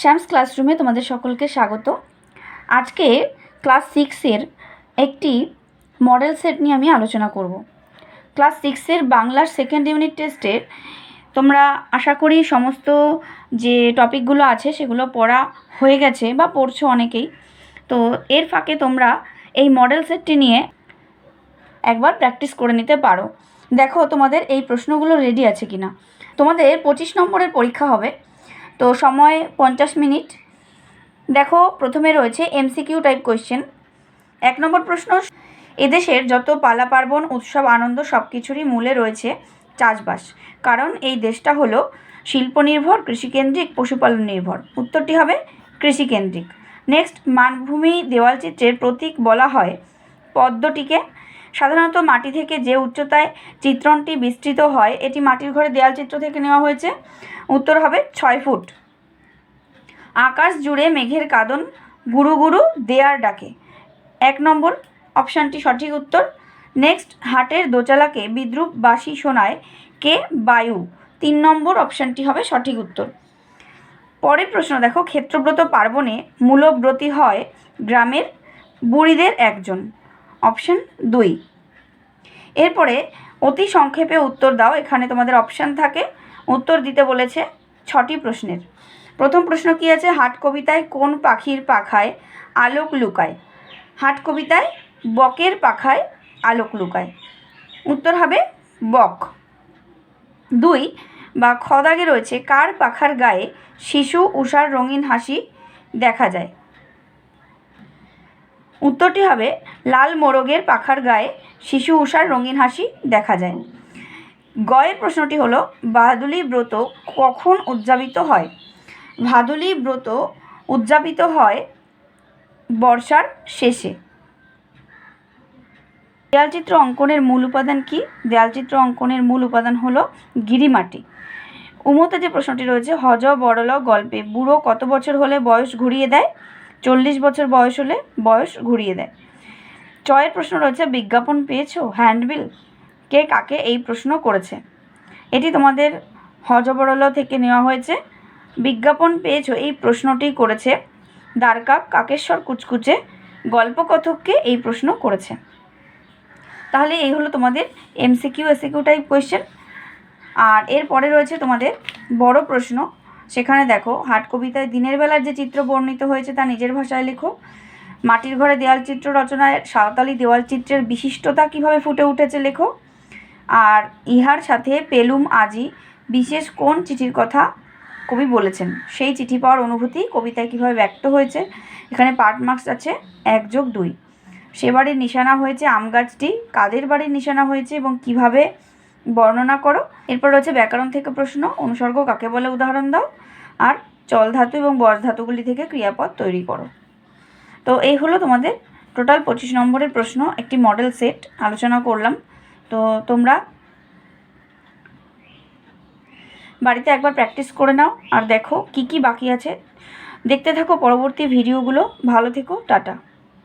শ্যামস ক্লাসরুমে তোমাদের সকলকে স্বাগত। আজকে ক্লাস সিক্সের একটি মডেল সেট নিয়ে আমি আলোচনা করব। ক্লাস সিক্সের বাংলার সেকেন্ড ইউনিট টেস্টের তোমরা আশা করি সমস্ত যে টপিকগুলো আছে সেগুলো পড়া হয়ে গেছে বা পড়ছো অনেকেই। তো এর ফাঁকে তোমরা এই মডেল সেটটি নিয়ে একবার প্র্যাকটিস করে নিতে পারো। দেখো তোমাদের এই প্রশ্নগুলো রেডি আছে কিনা। তোমাদের পঁচিশ নম্বরের পরীক্ষা হবে। তো সময় পঞ্চাশ মিনিট। দেখো, প্রথমে রয়েছে এমসিকিউ টাইপ কোয়েশ্চেন এক নম্বর প্রশ্ন, এদেশের যত পালা পার্বণ, উৎসব, আনন্দ সব কিছুরই মূলে রয়েছে চাষবাস। কারণ এই দেশটা হলো শিল্পনির্ভর, কৃষিকেন্দ্রিক, পশুপালন নির্ভর। উত্তরটি হবে কৃষিকেন্দ্রিক। নেক্সট মানভূমি দেওয়ালচিত্রের প্রতীক বলা হয় পদ্মটিকে। সাধারণত মাটি থেকে যে উচ্চতায় চিত্রণটি বিস্তৃত হয়, এটি মাটির ঘরে দেয়াল চিত্র থেকে নেওয়া হয়েছে। উত্তর হবে ছয় ফুট। আকাশ জুড়ে মেঘের কাদন গুরু গুরু দেয়ার ডাকে। এক নম্বর অপশানটি সঠিক উত্তর। নেক্সট, হাটের দোচালাকে বিদ্রুপ বাসি শোনায় কে? বায়ু। তিন নম্বর অপশানটি হবে সঠিক উত্তর। পরের প্রশ্ন দেখো, ক্ষেত্রব্রত পার্বণে মূলব্রতী হয় গ্রামের বুড়িদের একজন। অপশান দুই। এরপরে অতি সংক্ষেপে উত্তর দাও, এখানে তোমাদের অপশান থাকে। উত্তর দিতে বলেছে ছটি প্রশ্নের। প্রথম প্রশ্ন কী আছে? হাট কবিতায় কোন পাখির পাখায় আলোক লুকায়? হাট কবিতায় বকের পাখায় আলোক লুকায়। উত্তর হবে বক। দুই, বা খদাগে রয়েছে, কার পাখার গায়ে শিশু উষার রঙিন হাসি দেখা যায়? উত্তরটি হবে, লাল মোরগের পাখার গায়ে শিশু উষার রঙিন হাসি দেখা যায়। গয়ের প্রশ্নটি হলো বাদুলি ব্রত কখন উদযাপিত হয়? ভাদুলি ব্রত উদযাপিত হয় বর্ষার শেষে। দেয়ালচিত্র অঙ্কনের মূল উপাদান কি? দেয়ালচিত্র অঙ্কনের মূল উপাদান হলো গিরিমাটি। উমতে যে প্রশ্নটি রয়েছে, হজ, বড়ল, গল্পে বুড়ো কত বছর হলে বয়স ঘুরিয়ে দেয়? চল্লিশ বছর বয়স হলে বয়স ঘুরিয়ে দেয়। চয়ের প্রশ্ন রয়েছে, বিজ্ঞাপন পেয়েছ? হ্যান্ডবিল? কে কাকে এই প্রশ্ন করেছে? এটি তোমাদের হজবরল থেকে নেওয়া হয়েছে। বিজ্ঞাপন পেয়েছ এই প্রশ্নটি করেছে দ্বারকা কাকেশ্বর কুচকুচে। গল্পকথককে এই প্রশ্ন করেছে। তাহলে এই হলো তোমাদের এমসিকিউ এসিকিউ টাইপ কোয়েশ্চেন আর এরপরে রয়েছে তোমাদের বড় প্রশ্ন সেখানে দেখো, হাট কবিতায় দিনের বেলার যে চিত্র বর্ণিত হয়েছে তা নিজের ভাষায় লেখো। মাটির ঘরে দেওয়াল চিত্র রচনায় সাঁওতালি দেওয়াল চিত্রের বিশিষ্টতা কীভাবে ফুটে উঠেছে লেখো। আর ইহার সাথে পেলুম আজি, বিশেষ কোন চিঠির কথা কবি বলেছেন? সেই চিঠি পাওয়ার অনুভূতি কবিতায় কীভাবে ব্যক্ত হয়েছে? এখানে পার্ট মার্কস আছে, এক যোগ দুই। সে বাড়ির নিশানা হয়েছে আম গাছটি কাদের বাড়ির নিশানা হয়েছে এবং কীভাবে বর্ণনা করো। এরপর রয়েছে ব্যাকরণ থেকে প্রশ্ন, অনুসর্গ কাকে বলে উদাহরণ দাও। আর চল ধাতু এবং বর ধাতুগুলি থেকে ক্রিয়াপদ তৈরি করো। তো এই হলো তোমাদের টোটাল পঁচিশ নম্বরের প্রশ্ন, একটি মডেল সেট আলোচনা করলাম। তো তোমরা বাড়িতে একবার প্র্যাকটিস করে নাও আর দেখো কি কি বাকি আছে। দেখতে থাকো পরবর্তী ভিডিওগুলো ভালো থেকো, টাটা।